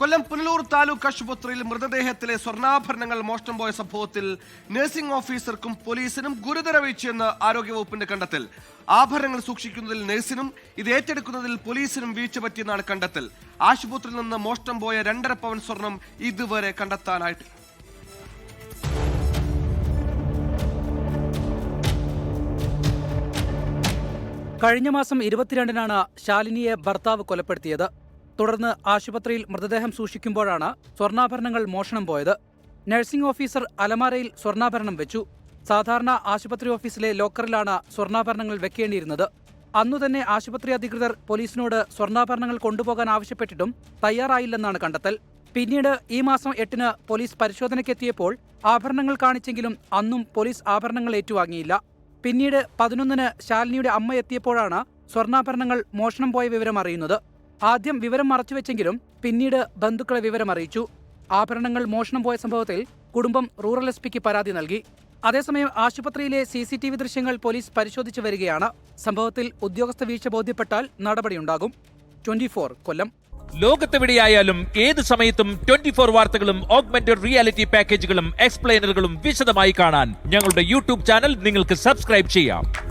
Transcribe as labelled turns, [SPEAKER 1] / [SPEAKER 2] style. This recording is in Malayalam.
[SPEAKER 1] കൊല്ലം പുനലൂർ താലൂക്ക് ആശുപത്രിയിൽ മൃതദേഹത്തിലെ സ്വർണാഭരണങ്ങൾ മോഷ്ടം പോയ സംഭവത്തിൽ നഴ്സിംഗ് ഓഫീസർക്കും പോലീസിനും ഗുരുതര വീഴ്ചയെന്ന് ആരോഗ്യവകുപ്പിന്റെ കണ്ടെത്തൽ. ആഭരണങ്ങൾ സൂക്ഷിക്കുന്നതിൽ നഴ്സിനും ഇത് ഏറ്റെടുക്കുന്നതിൽ പോലീസിനും വീഴ്ച പറ്റിയെന്നാണ് കണ്ടെത്തൽ. ആശുപത്രിയിൽ നിന്ന് മോഷ്ടം പോയ രണ്ടര പവൻ സ്വർണം ഇതുവരെ കണ്ടെത്താനായിട്ട്.
[SPEAKER 2] കഴിഞ്ഞ മാസം ഇരുപത്തിരണ്ടിനാണ് ശാലിനിയെ ഭർത്താവ് കൊലപ്പെടുത്തിയത്. തുടർന്ന് ആശുപത്രിയിൽ മൃതദേഹം സൂക്ഷിക്കുമ്പോഴാണ് സ്വർണാഭരണങ്ങൾ മോഷണം പോയത്. നഴ്സിംഗ് ഓഫീസർ അലമാരയിൽ സ്വർണാഭരണം വെച്ചു. സാധാരണ ആശുപത്രി ഓഫീസിലെ ലോക്കറിലാണ് സ്വർണാഭരണങ്ങൾ വെക്കേണ്ടിയിരുന്നത്. അന്നു തന്നെ ആശുപത്രി അധികൃതർ പോലീസിനോട് സ്വർണാഭരണങ്ങൾ കൊണ്ടുപോകാൻ ആവശ്യപ്പെട്ടിട്ടും തയ്യാറായില്ലെന്നാണ് കണ്ടെത്തൽ. പിന്നീട് ഈ മാസം എട്ടിന് പോലീസ് പരിശോധനയ്ക്കെത്തിയപ്പോൾ ആഭരണങ്ങൾ കാണിച്ചെങ്കിലും അന്നും പോലീസ് ആഭരണങ്ങൾ ഏറ്റുവാങ്ങിയില്ല. പിന്നീട് പതിനൊന്നിന് ശാലിനിയുടെ അമ്മ എത്തിയപ്പോഴാണ് സ്വർണാഭരണങ്ങൾ മോഷണം പോയ വിവരം അറിയുന്നത്. ആദ്യം വിവരം മറച്ചുവെച്ചെങ്കിലും പിന്നീട് ബന്ധുക്കളെ വിവരം അറിയിച്ചു. ആഭരണങ്ങൾ മോഷണം പോയ സംഭവത്തിൽ കുടുംബം റൂറൽ എസ് പിക്ക് പരാതി നൽകി. അതേസമയം ആശുപത്രിയിലെ സി സി ടി വി ദൃശ്യങ്ങൾ പോലീസ് പരിശോധിച്ചു വരികയാണ്. സംഭവത്തിൽ ഉദ്യോഗസ്ഥ വീഴ്ച ബോധ്യപ്പെട്ടാൽ നടപടിയുണ്ടാകും. Twenty four Kollam.
[SPEAKER 3] ലോകത്തെവിടെയായാലും ഏത് സമയത്തും ട്വന്റി ഫോർ വാർത്തകളും ഓഗ്മെന്റഡ് റിയാലിറ്റി പാക്കേജുകളും എക്സ്പ്ലെയിനറുകളും വിശദമായി കാണാൻ ഞങ്ങളുടെ യൂട്യൂബ് ചാനൽ നിങ്ങൾക്ക് സബ്സ്ക്രൈബ് ചെയ്യാം.